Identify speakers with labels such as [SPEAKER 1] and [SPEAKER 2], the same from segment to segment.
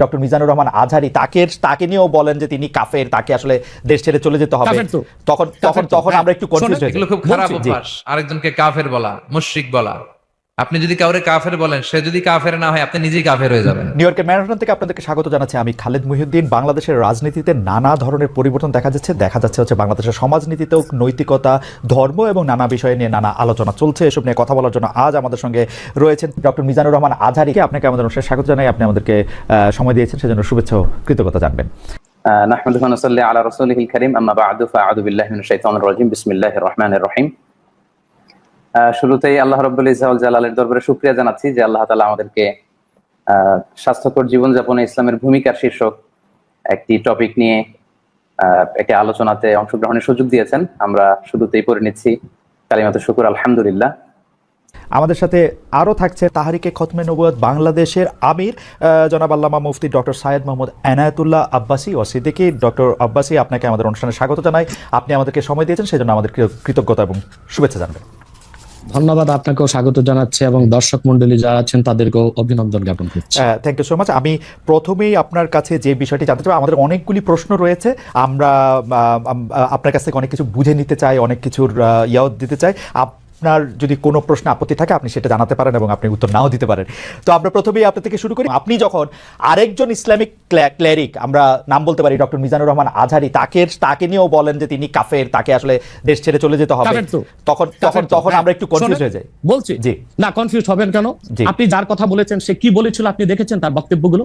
[SPEAKER 1] Doctor Mizanur Rahman Azhari তাকে তাকে নিয়েও বলেন যে তিনি কাফের তাকে আসলে দেশ ছেড়ে চলে যেতে হবে। তখন তখন তখন। আমরা একটু কনফিউজ হয়ে গেলাম
[SPEAKER 2] খুব খারাপ অভ্যাস। আরেকজনকে কাফের বলা মুশরিক বলা। আপনি যদি কাউরে কাফের বলেন সে যদি কাফের না হয় আপনি নিজেই কাফের হয়ে যাবেন।
[SPEAKER 1] নিউ ইয়র্কের ম্যারাথন থেকে আপনাদেরকে স্বাগত জানাচ্ছি আমি খালেদ মুহিউদ্দিন। বাংলাদেশের রাজনীতিতে নানা ধরনের পরিবর্তন দেখা যাচ্ছে। দেখা যাচ্ছে হচ্ছে বাংলাদেশের সমাজনীতিতেও নৈতিকতা ধর্ম এবং নানা বিষয় নিয়ে নানা আলোচনা চলছে। এসব নিয়ে কথা বলার জন্য আজ আমাদের সঙ্গে রয়েছেন ডক্টর মিজানুর রহমান আজহারিকে আপনাকে আমাদের অনুষ্ঠানে স্বাগত জানাই। আপনি আমাদেরকে সময় দিয়েছেন সেজন্য শুভেচ্ছা কৃতজ্ঞতা জানবেন।
[SPEAKER 3] নাহমাদুহু ওয়া আলা রাসূলিহিল কারীম। আম্মা বা'দু। ফাআউযু রহিম। শুরুতেই আল্লাহ রব্বুল ইসরাউল জালালের দরবারে শুক্রিয়া জানাচ্ছি যে আল্লাহ তালা আমাদেরকে স্বাস্থ্যকর জীবনযাপনে ইসলামের ভূমিকার শীর্ষক একটি টপিক নিয়ে একটি আলোচনাতে অংশগ্রহণের সুযোগ দিয়েছেন। আমরা শুরুতেই পড়ে নিচ্ছি কালিমাত শুকুর, আলহামদুলিল্লাহ।
[SPEAKER 1] আমাদের সাথে আরও থাকছে তাহারিকে খতমে নবুয়াদ বাংলাদেশের আমির জনাব আল্লামা মুফতি ডক্টর সায়েদ মোহাম্মদ এনায়েতুল্লাহ আব্বাসি ও সিদ্দিকি ডক্টর আব্বাসি, আপনাকে আমাদের অনুষ্ঠানে স্বাগত জানাই। আপনি আমাদেরকে সময় দিয়েছেন, সেজন্য আমাদের কৃতজ্ঞতা এবং শুভেচ্ছা জানবেন।
[SPEAKER 4] ধন্যবাদ আপনাকেও স্বাগত জানাচ্ছি এবং দর্শক মন্ডলী যারা আছেন, তাদেরকেও অভিনন্দন জ্ঞাপন করছি।
[SPEAKER 1] থ্যাংক ইউ সো মাচ আমি প্রথমেই আপনার কাছে যে বিষয়টি জানতে চাই, আমাদের অনেকগুলি প্রশ্ন রয়েছে। আমরা আপনার কাছ থেকে অনেক কিছু বুঝে নিতে চাই, অনেক কিছুর ইয়াও দিতে চাই। আপনার যদি কোনো প্রশ্ন আপত্তি থাকে আপনি সেটা জানাতে পারেন এবং আপনি উত্তর নাও দিতে পারেন। তো আমরা প্রথমেই আপনার থেকে শুরু করি। আপনি যখন আরেকজন ইসলামিক ক্লেরিক আমরা নাম বলতে পারি ডক্টর মিজানুর রহমান আজহারি তাকে তাকে নিয়েও বলেন যে তিনি কাফের তাকে আসলে দেশ ছেড়ে চলে যেতে হবে। তখন তখন তখন
[SPEAKER 4] হ্যাঁ।
[SPEAKER 1] আমরা একটু কনফিউজ হয়ে যাই।
[SPEAKER 4] বলছি।
[SPEAKER 1] জি।
[SPEAKER 4] না কনফিউজ হবেন কেন। আপনি যার কথা বলেছেন সে কি বলেছিল আপনি দেখেছেন তার বক্তব্যগুলো?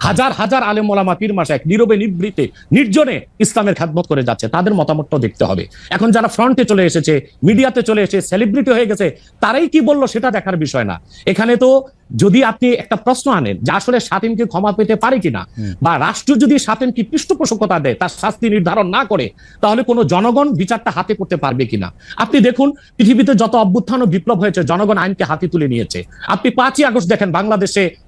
[SPEAKER 4] হাজার হাজার আলেম ওলামা পীর মাসায় নীরবে নিবৃতে নির্জনে ইসলামের খাদমত করে যাচ্ছে। তাদের মতামতটাও দেখতে হবে। এখন যারা ফ্রন্টে চলে এসেছে মিডিয়াতে চলে এসে সেলিব্রিটি হয়ে গেছে তারাই কি বলল সেটা দেখার বিষয় না। এখানে তো যদি আপনি একটা প্রশ্ন আনেন যে আসলে সাতিমকে ক্ষমা পেতে পারে কিনা বা রাষ্ট্র যদি সাতিমকে পৃষ্ঠপোষকতা দেয় তার শাস্তি নির্ধারণ না করে তাহলে কোনো জনগণ বিচারটা হাতে করতে পারবে কিনা? আপনি দেখুন পৃথিবীতে যত অভ্যুত্থান ও বিপ্লব হয়েছে জনগণ আইনকে হাতে তুলে নিয়েছে। আপনি পাঁচই আগস্ট দেখেন বাংলাদেশে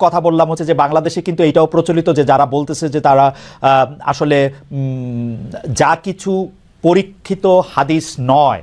[SPEAKER 1] কথা বললাম হচ্ছে যে বাংলাদেশে কিন্তু এটাও প্রচলিত যে যারা বলতেছে যে তারা আসলে যা কিছু পরীক্ষিত হাদিস নয়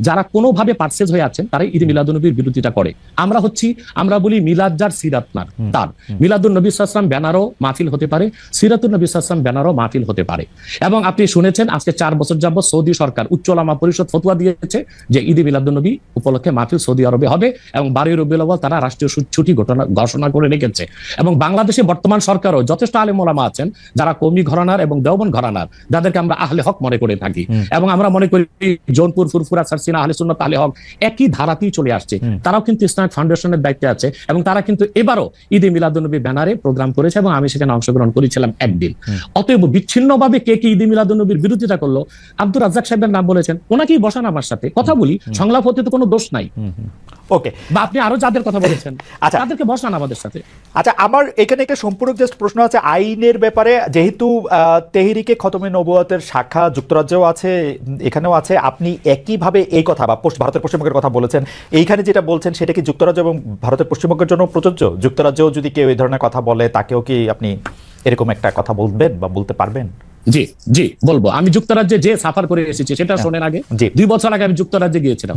[SPEAKER 4] যারা কোনোভাবে পার্সেজ হয়ে আছেন তারাই ঈদ মিলাদুনবীর বিরোধিতা করে। আমরা হচ্ছি আমরা বলি মিলাদ যার সিরাত নার তার। মিলাদুন নবী সাল্লাম ব্যানারও মাহফিল হতে পারে সিরাতুল নবী সাল্লাম ব্যানারও মাহফিল হতে পারে। এবং আপনি শুনেছেন আজকে চার বছর যাবত সৌদি সরকার উচ্চলামা পরিষদ ফতুয়া দিয়েছে যে ঈদ মিলাদুন নবী উপলক্ষে মাহফিল সৌদি আরবে হবে এবং বারোই রবিউল তারা রাষ্ট্রীয় ছুটি ঘটনা ঘোষণা করে রেখেছে। এবং বাংলাদেশে বর্তমান সরকারও যথেষ্ট আলেম ওলামা আছেন যারা কৌমি ঘরানার এবং দেওবন ঘরানার যাদেরকে আমরা আহলে হক মনে করে থাকি। এবং আমরা মনে করি জৌনপুর ফুরফুরা সারসিনা আহলে সুন্নত আহলে হক একই ধারাতেই চলে আসছে। তারাও কিন্তু ইসলামিক ফাউন্ডেশনের দায়িত্বে আছে এবং তারা কিন্তু এবারও ঈদে মিলাদুনবী ব্যানারে প্রোগ্রাম করেছে এবং আমি সেখানে অংশগ্রহণ করেছিলাম একদিন অতএব বিচ্ছিন্নভাবে কে কি ঈদে মিলাদুনবীর বিরোধিতা করল আব্দুর রাজ্জাক সাহেবের নাম বলেছেন ওনাকেই বসান আমার সাথে। কথা বলি সংলাপ হতে তো কোনো দোষ নাই।
[SPEAKER 1] ওকে।
[SPEAKER 4] বা আপনি আরও যাদের কথা বলেছেন
[SPEAKER 1] আচ্ছা।
[SPEAKER 4] তাদেরকে বসান আমাদের সাথে।
[SPEAKER 1] আচ্ছা আমার এখানে একটা সম্পূরক জাস্ট প্রশ্ন আছে আইনের ব্যাপারে যেহেতু আহ, তেহরিকে খতমে নবুয়তের শাখা যুক্তরাজ্যেও আছে এখানেও আছে আপনি একইভাবে এই কথা বা ভারতের পশ্চিমবঙ্গের কথা বলেছেন এইখানে যেটা বলছেন সেটা কি যুক্তরাজ্য এবং ভারতের পশ্চিমবঙ্গের জন্য প্রযোজ্য? যুক্তরাজ্যেও যদি কেউ এই ধরনের কথা বলে তাকেও কি আপনি এরকম একটা কথা বলবেন বা বলতে পারবেন?
[SPEAKER 4] জি জি বলব। আমি যুক্তরাজ্যে যে সাফার করে এসেছি সেটা শোনেন আগে। দুই বছর আগে আমি যুক্তরাজ্যে গিয়েছিলাম।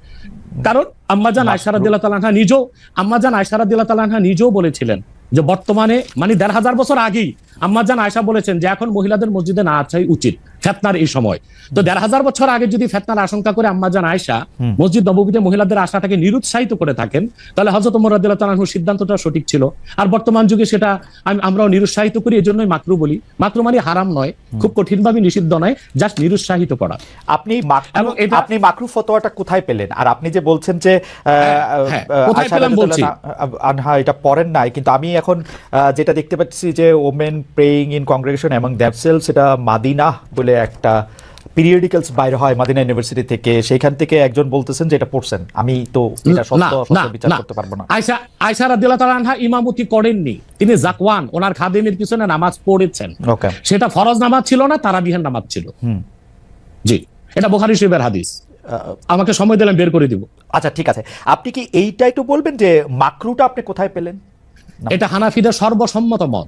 [SPEAKER 4] কারণ আম্মাজান আয়সারাদিল্লাহ তালানহা নিজেও আম্মাজান আয়সারাদিল্লাহ তালানহা নিজেও বলেছিলেন যে বর্তমানে মানে দেড় হাজার বছর আগেই আম্মাজান আয়সা বলেছেন যে এখন মহিলাদের মসজিদে না আসাই উচিত ফেতনার এই সময়। তো দেড় হাজার বছর আগে যদি ফেতনার আশঙ্কা করে আম্মাজান আয়সা মসজিদ নবীতে মহিলাদের আশাটাকে নিরুৎসাহিত করে থাকেন তাহলে হজরত মোরাদুল্লাহ তালাহুর সিদ্ধান্তটা সঠিক ছিল। আর বর্তমান যুগে সেটা আম- আমরাও নিরুৎসাহিত করি এই জন্যই মাকরু বলি। মাকরু মানে হারাম নয় খুব কঠিনভাবে নিষিদ্ধ নয় জাস্ট নিরুৎসাহিত করা।
[SPEAKER 1] আপনি
[SPEAKER 4] এবং এটা-
[SPEAKER 1] আপনি মাকরু ফতোয়াটা কোথায় পেলেন? আর আপনি যে বলছেন যে
[SPEAKER 4] হ্যাঁ, বলছি।
[SPEAKER 1] আনহা- এটা পড়েন নাই কিন্তু আমি এখন যেটা দেখতে পাচ্ছি যে ওমেন প্রেইং ইন কংগ্রেগেশন এবং দ্যাপসেল সেটা মাদিনা বলে একটা পিরিয়ডিক্যালস বাইরে হয় মাদিনা ইউনিভার্সিটি থেকে। সেইখান থেকে একজন বলতেছেন যে এটা পড়ছেন। আমি তো এটা সত্য বিচার করতে পারব না।
[SPEAKER 4] আয়সা আয়সা রাদিয়াল্লাহু তাআলা আনহা ইমামতি করেননি। তিনি জাকওয়ান ওনার খাদেমের পিছনে নামাজ পড়েছেন।
[SPEAKER 1] ওকে।
[SPEAKER 4] সেটা ফরজ নামাজ ছিল না তারাবিহের নামাজ ছিল।
[SPEAKER 1] হুম।
[SPEAKER 4] জি এটা বুখারী শরীফের হাদিস। আমাকে সময় দিলাম বের করে দিব।
[SPEAKER 1] আচ্ছা ঠিক আছে। আপনি কি এইটা একটু বলবেন যে মাকরুটা আপনি কোথায় পেলেন?
[SPEAKER 4] এটা হানাফিদের সর্বসম্মত মত।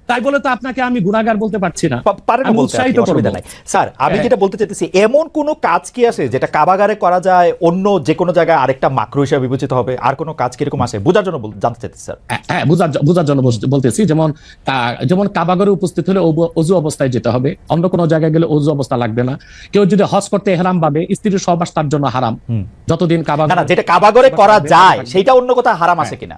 [SPEAKER 4] তাই বলে তো আপনাকে আমি গুণাগার বলতে পারছি না।
[SPEAKER 1] পারেন না
[SPEAKER 4] উৎসাহিত
[SPEAKER 1] অসুবিধা
[SPEAKER 4] করব
[SPEAKER 1] নাই। স্যার আমি
[SPEAKER 4] হ্যাঁ।
[SPEAKER 1] যেটা বলতে চাইতেছি এমন কোন কাজ কি আছে যেটা কাবাগারে করা যায় অন্য যে কোনো জায়গায় আরেকটা মাকরু হিসেবে বিবেচিত হবে? আর কোনো কাজ কীরকম আছে? বোঝার জন্য জানতে চাইতেছি স্যার।
[SPEAKER 4] হ্যাঁ, হ্যাঁ বোঝার বোঝার জন্য বলতেছি যেমন যেমন কাবাগরে উপস্থিত হলে অজু অবস্থায় যেতে হবে। অন্য কোনো জায়গায় গেলে অজু অবস্থা লাগবে না। কেউ যদি হজ করতে হেরাম ভাবে স্ত্রীর সহবাস তার জন্য হারাম। যতদিন কাবা
[SPEAKER 1] না না যেটা কাবাগরে করা যায় সেটা অন্য কোথাও হারাম আছে কিনা?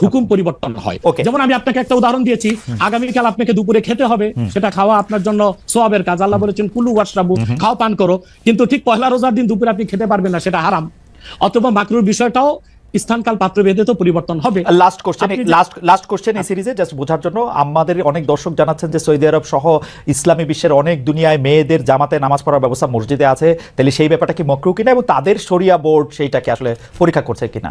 [SPEAKER 4] হুকুম পরিবর্তন হয়। যেমন আমি আপনাকে একটা উদাহরণ দিয়েছি। আগামীকাল আপনাকে দুপুরে খেতে হবে। সেটা খাওয়া আপনার জন্য সোয়াবের কাজ। আল্লাহ বলেছেন কুলু ওয়াশরাবু খাও পান করো। কিন্তু ঠিক পয়লা রোজার দিন দুপুরে আপনি খেতে পারবেন না সেটা হারাম। অথবা মাকরুর বিষয়টাও স্থানকাল পাত্র ভেদে তো পরিবর্তন হবে। Last question
[SPEAKER 1] last last question এই সিরিজে জাস্ট বোঝার জন্য আমাদের অনেক দর্শক জানাচ্ছেন যে সৌদি আরব সহ ইসলামী বিশ্বের অনেক দুনিয়ায় মেয়েদের জামাতে নামাজ পড়ার ব্যবস্থা মসজিদে আছে। তাহলে সেই ব্যাপারটা কি মকরু কিনা এবং তাদের শরিয়া বোর্ড সেইটাকে আসলে পরীক্ষা করছে কিনা?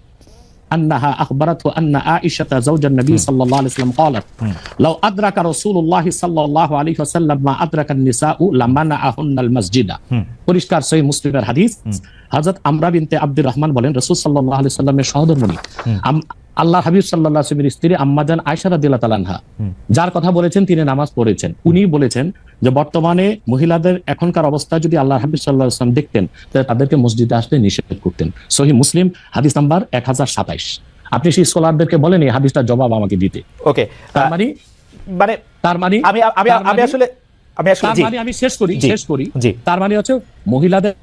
[SPEAKER 4] أنها أخبرته أن عائشة زوج النبي صلى الله عليه وسلم قالت لو أدرك رسول الله صلى الله عليه وسلم ما أدرك النساء لمنعهن المسجد পরিষ্কার সহি মুসলিমের হাদিস হযরত আমরা বিনতে আব্দুর রহমান বলেন রাসূল সাল্লাল্লাহু আলাইহি সাল্লামের সহধর্মণী আম- আল্লাহ হাবিব আলাইহি স্ত্রী আম্মাজান আয়েশা রাদিয়াল্লাহু তাআলা আনহা। যার কথা বলেছেন তিনি নামাজ পড়েছেন। উনি বলেছেন যে বর্তমানে মহিলাদের এখনকার অবস্থা যদি আল্লাহ হাবিব সাল্লাল্লাহু আলাইহি ওয়াসাল্লাম দেখতেন তাহলে তাদেরকে মসজিদে আসতে নিষেধ করতেন। সহি মুসলিম হাদিস নাম্বার এক হাজার সাতাইশ। আপনি সেই স্কলারদেরকে বলেন এই হাদিসটার জবাব আমাকে দিতে।
[SPEAKER 1] ওকে
[SPEAKER 4] তার মানে
[SPEAKER 1] মানে
[SPEAKER 4] তার মানে
[SPEAKER 1] আমি আমি
[SPEAKER 4] মানে-
[SPEAKER 1] আসলে আমি আসলে
[SPEAKER 4] মানে আমি শেষ করি শেষ করি। তার মানে হচ্ছে মহিলাদের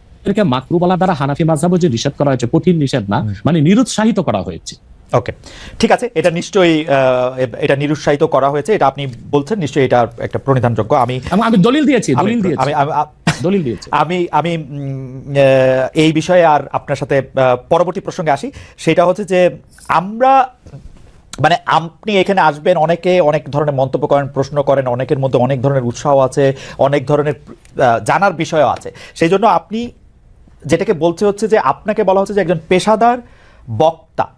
[SPEAKER 4] মাকরুবালা দ্বারা হানাফি মাঝাবো যে নিষেধ করা হয়েছে কঠিন নিষেধ না মানে নিরুৎসাহিত করা হয়েছে।
[SPEAKER 1] ওকে ঠিক আছে এটা নিশ্চয়ই এটা নিরুৎসাহিত করা হয়েছে এটা আপনি বলছেন নিশ্চয়ই এটা একটা প্রণিধানযোগ্য। আমি
[SPEAKER 4] আমি দলিল দিয়েছি দলিল দিয়েছি।
[SPEAKER 1] আমি- আমি-
[SPEAKER 4] দলিল দিয়েছি।
[SPEAKER 1] আমি আমি এই বিষয়ে আর আপনার সাথে পরবর্তী প্রসঙ্গে আসি। সেটা হচ্ছে যে আমরা মানে আপনি এখানে আসবেন অনেকে অনেক ধরনের মন্তব্য করেন প্রশ্ন করেন অনেকের মধ্যে অনেক ধরনের উৎসাহ আছে অনেক ধরনের জানার বিষয়ও আছে। সেই জন্য আপনি যেটাকে বলছে হচ্ছে যে আপনাকে বলা হচ্ছে যে একজন পেশাদার বক্তা।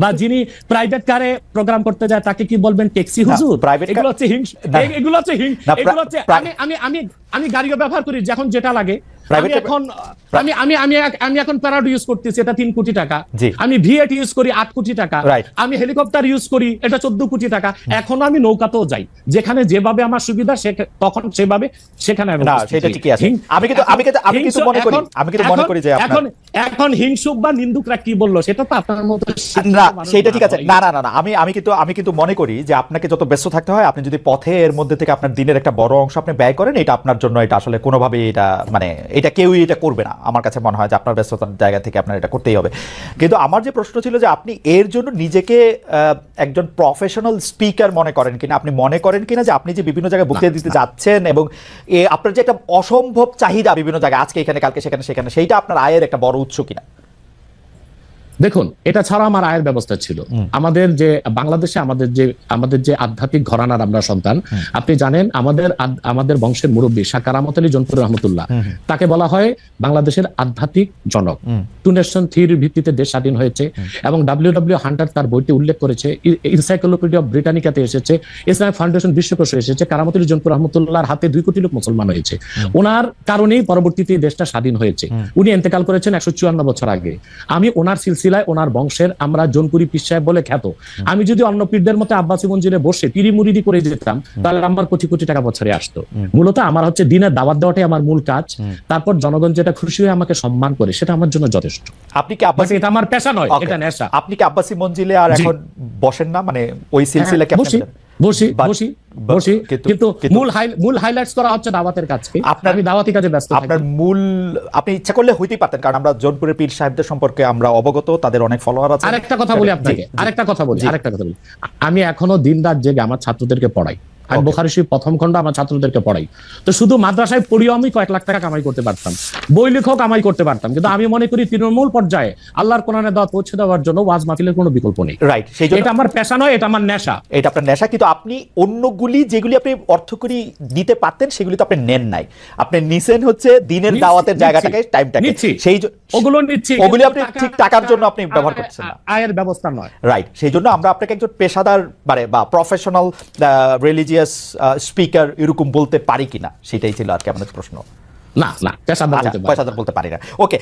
[SPEAKER 4] বা যিনি প্রাইভেট কারে প্রোগ্রাম করতে যায় তাকে কি বলবেন ট্যাক্সি হুজুর?
[SPEAKER 1] প্রাইভেট
[SPEAKER 4] এগুলো হচ্ছে হিংস এগুলো হচ্ছে
[SPEAKER 1] হিংস
[SPEAKER 4] এগুলো হচ্ছে আমি আমি আমি আমি গাড়িও ব্যবহার করি যখন যেটা লাগে। এখন আমি আমি আমি আমি এখন প্যারাড ইউজ করতেছি এটা তিন কোটি টাকা। আমি ভিএট ইউজ করি আট কোটি টাকা। আমি হেলিকপ্টার ইউজ করি এটা চোদ্দ কোটি টাকা। এখনও আমি নৌকাতেও যাই। যেখানে যেভাবে আমার সুবিধা সে- তখন সেভাবে সেখানে
[SPEAKER 1] সেটা ঠিকই আছে। আমি কিন্তু- আমি কিন্তু- আমি কিন্তু
[SPEAKER 4] হিংসুক
[SPEAKER 1] মনে করি- আমি কিন্তু মনে করি যে
[SPEAKER 4] এখন এখন হিংসুক বা নিন্দুকরা কি বলল সেটা তো আপনার মতো
[SPEAKER 1] না সেটা ঠিক আছে। না না না না আমি আমি কিন্তু আমি কিন্তু মনে করি যে আপনাকে যত ব্যস্ত থাকতে হয় আপনি যদি পথে এর মধ্যে থেকে আপনার দিনের একটা বড় অংশ আপনি ব্যয় করেন এটা আপনার জন্য এটা আসলে কোনোভাবেই এটা মানে এটা কেউই এটা করবে না। আমার কাছে মনে হয় যে আপনার ব্যস্ততার জায়গা থেকে আপনার এটা করতেই হবে। কিন্তু আমার যে প্রশ্ন ছিল যে আপনি এর জন্য নিজেকে আহ, একজন প্রফেশনাল স্পিকার মনে করেন কিনা আপনি মনে করেন কিনা যে আপনি যে বিভিন্ন জায়গায় বক্তৃতা দিতে যাচ্ছেন এবং আপনার যে একটা অসম্ভব চাহিদা বিভিন্ন জায়গায় আজকে এখানে কালকে সেখানে সেখানে সেইটা আপনার আয়ের একটা বড় উৎস কিনা?
[SPEAKER 4] দেখুন এটা ছাড়া আমার আয়ের ব্যবস্থা ছিল। আমাদের যে বাংলাদেশে আমাদের যে আমাদের যে আধ্যাত্মিক ঘরানার আমরা সন্তান আপনি জানেন আমাদের আমাদের বংশের মুরব্বী শাহ কারামত আলী জনপুর রহমতুল্লাহ। তাকে বলা হয় বাংলাদেশের আধ্যাত্মিক জনক। টু নেশন থিওরির ভিত্তিতে দেশ স্বাধীন হয়েছে এবং ডাব্লিউ ডাব্লিউ হান্টার তার বইটি উল্লেখ করেছে। ইনসাইক্লোপিডিয়া অফ ব্রিটানিকাতে এসেছে। ইসলামিক ফাউন্ডেশন বিশ্বকোষে এসেছে। কারামত আলী জনপুর রহমতুল্লাহর হাতে দুই কোটি লোক মুসলমান হয়েছে। ওনার কারণেই পরবর্তীতে দেশটা স্বাধীন হয়েছে। উনি এন্তেকাল করেছেন একশো চুয়ান্ন বছর আগে। আমি ওনার সিলসিলায় ওনার বংশের আমরা জনকুরি পীর সাহেব বলে খ্যাত। আমি যদি অন্য পীরদের মতো আব্বাসী মঞ্জিরে বসে পিরি মুরিদি করে যেতাম তাহলে আমার কোটি কোটি টাকা বছরে আসতো। মূলত আমার হচ্ছে দিনের দাওয়াত দেওয়াটাই আমার মূল কাজ। তারপর জনগণ যেটা খুশি হয়ে আমাকে সম্মান করে সেটা আমার জন্য যথেষ্ট।
[SPEAKER 1] আপনি কি আব্বাসি
[SPEAKER 4] এটা আমার পেশা নয় এটা নেশা।
[SPEAKER 1] আপনি কি আব্বাসী মঞ্জিলে আর এখন বসেন না? মানে ওই সিলসিলা
[SPEAKER 4] হ্যাঁ,
[SPEAKER 1] আপনি
[SPEAKER 4] বসি বসি বসি।
[SPEAKER 1] কিন্তু-
[SPEAKER 4] কিন্তু
[SPEAKER 1] কিন্তু-
[SPEAKER 4] মূল মূল হাইলাইটস করা হচ্ছে দাওয়াতের কাজকে
[SPEAKER 1] আপনার-
[SPEAKER 4] আমি দাওয়াতি কাজে ব্যস্ত
[SPEAKER 1] আপনার মূল আপনি ইচ্ছা করলে হইতেই পারতেন কারণ আমরা জোনপুরের পীর সাহেবদের সম্পর্কে আমরা অবগত তাদের অনেক ফলোয়ার আছে।
[SPEAKER 4] আরেকটা কথা বলি আপনাকে। আরেকটা কথা বলি আরেকটা কথা বলি। আমি এখনও দিন রাত জেগে আমার ছাত্রদেরকে পড়াই। আমি বোখারি শরীফ প্রথম খণ্ড আমার ছাত্রদেরকে পড়াই। তো শুধু মাদ্রাসায় পড়িও আমি কয়েক লাখ টাকা কামাই করতে পারতাম। বই লেখক কামাই করতে পারতাম। কিন্তু আমি মনে করি তৃণমূল পর্যায়ে আল্লাহর কোরআনে দাওয়াত পৌঁছে দেওয়ার জন্য ওয়াজ মাহফিলের কোনো বিকল্প নেই।
[SPEAKER 1] রাইট সেই
[SPEAKER 4] এটা আমার পেশা নয় এটা আমার নেশা।
[SPEAKER 1] এটা আপনার নেশা কিন্তু আপনি অন্যগুলি যেগুলি আপনি অর্থকরী দিতে পারতেন সেগুলি তো আপনি নেন নাই। আপনি নিছেন হচ্ছে দিনের দাওয়াতের জায়গাটাকে টাইমটাকে।
[SPEAKER 4] নিচ্ছি।
[SPEAKER 1] সেই
[SPEAKER 4] ওগুলো নিচ্ছি
[SPEAKER 1] ওগুলি আপনি ঠিক টাকার জন্য আপনি ব্যবহার করছেন না।
[SPEAKER 4] আয়ের ব্যবস্থা নয়।
[SPEAKER 1] রাইট সেই জন্য আমরা আপনাকে একজন পেশাদার মানে বা প্রফেশনাল রিলিজিয়াস স্পিকার এরকম বলতে পারি কিনা? সেটাই ছিল আর কি আমাদের প্রশ্ন।
[SPEAKER 4] না না পেশাদার
[SPEAKER 1] আচ্ছা
[SPEAKER 4] না।
[SPEAKER 1] পেশাদার বলতে পারি না। ওকে